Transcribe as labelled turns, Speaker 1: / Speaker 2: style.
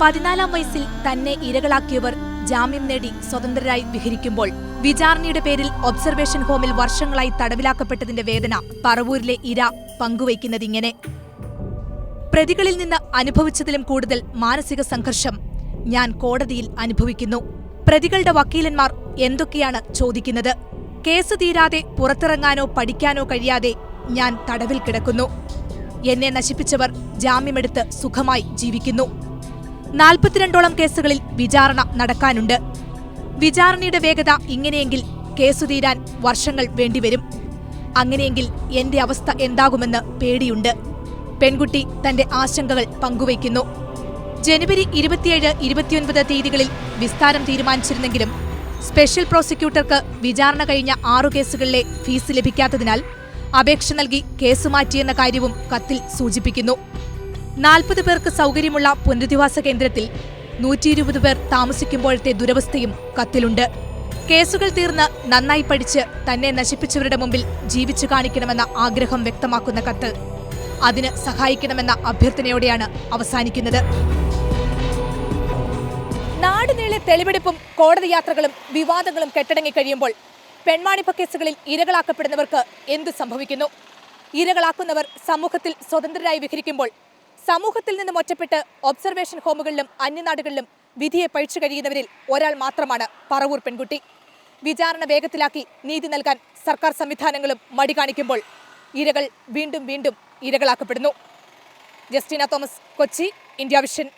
Speaker 1: പതിനാലാം വയസ്സിൽ തന്നെ ഇരകളാക്കിയവർ ജാമ്യം നേടി സ്വതന്ത്രരായി വിഹരിക്കുമ്പോൾ വിചാരണയുടെ പേരിൽ ഒബ്സർവേഷൻ ഹോമിൽ വർഷങ്ങളായി തടവിലാക്കപ്പെട്ടതിന്റെ വേദന പറവൂരിലെ ഇര പങ്കുവയ്ക്കുന്നതിങ്ങനെ. പ്രതികളിൽ നിന്ന് അനുഭവിച്ചതിലും കൂടുതൽ മാനസിക സംഘർഷം ഞാൻ കോടതിയിൽ അനുഭവിക്കുന്നു. പ്രതികളുടെ വക്കീലന്മാർ എന്തൊക്കെയാണ് ചോദിക്കുന്നത്? കേസ് തീരാതെ പുറത്തിറങ്ങാനോ പഠിക്കാനോ കഴിയാതെ ഞാൻ തടവിൽ കിടക്കുന്നു. എന്നെ നശിപ്പിച്ചവർ ജാമ്യമെടുത്ത് സുഖമായി ജീവിക്കുന്നു. നാൽപ്പത്തിരണ്ടോളം കേസുകളിൽ വിചാരണ നടക്കാനുണ്ട്. വിചാരണയുടെ വേഗത ഇങ്ങനെയെങ്കിൽ കേസു തീരാൻ വർഷങ്ങൾ വേണ്ടിവരും. അങ്ങനെയെങ്കിൽ എന്റെ അവസ്ഥ എന്താകുമെന്ന് പേടിയുണ്ട്. പെൺകുട്ടി തന്റെ ആശങ്കകൾ പങ്കുവയ്ക്കുന്നു. ജനുവരി ഇരുപത്തിയേഴ് ഇരുപത്തിയൊൻപത് തീയതികളിൽ വിസ്താരം തീരുമാനിച്ചിരുന്നെങ്കിലും സ്പെഷ്യൽ പ്രോസിക്യൂട്ടർക്ക് വിചാരണ കഴിഞ്ഞ ആറു കേസുകളിലെ ഫീസ് ലഭിക്കാത്തതിനാൽ അപേക്ഷ നൽകി കേസ് മാറ്റിയെന്ന കാര്യവും കത്തിൽ സൂചിപ്പിക്കുന്നു. നാൽപ്പത് പേർക്ക് സൗകര്യമുള്ള പുനരധിവാസ കേന്ദ്രത്തിൽ നൂറ്റി ഇരുപത് പേർ താമസിക്കുമ്പോഴത്തെ ദുരവസ്ഥയും കത്തിലുണ്ട്. കേസുകൾ തീർന്ന് നന്നായി പഠിച്ച് തന്നെ നശിപ്പിച്ചവരുടെ മുമ്പിൽ ജീവിച്ചു കാണിക്കണമെന്ന ആഗ്രഹം വ്യക്തമാക്കുന്ന കത്ത്. അതിന് സഹായിക്കണമെന്ന അഭ്യർത്ഥനയോടെയാണ് അവസാനിക്കുന്നത്. നാടുനീളെ തെളിവെടുപ്പും കോടതി യാത്രകളും വിവാദങ്ങളും കെട്ടടങ്ങി കഴിയുമ്പോൾ പെൺമാണിപ്പ കേസുകളിൽ ഇരകളാക്കപ്പെടുന്നവർക്ക് എന്ത് സംഭവിക്കുന്നു? ഇരകളാക്കുന്നവർ സമൂഹത്തിൽ സ്വതന്ത്രരായി വിഹരിക്കുമ്പോൾ സമൂഹത്തിൽ നിന്നും ഒറ്റപ്പെട്ട് ഒബ്സർവേഷൻ ഹോമുകളിലും അന്യനാടുകളിലും വിധിയെ പഴിച്ചു കഴിയുന്നവരിൽ ഒരാൾ മാത്രമാണ് പറവൂർ പെൺകുട്ടി. വിചാരണ വേഗത്തിലാക്കി നീതി നൽകാൻ സർക്കാർ സംവിധാനങ്ങളും മടി കാണിക്കുമ്പോൾ ഇരകൾ വീണ്ടും വീണ്ടും ഇരകളാക്കപ്പെടുന്നു. Justina Thomas Kochi India Vision.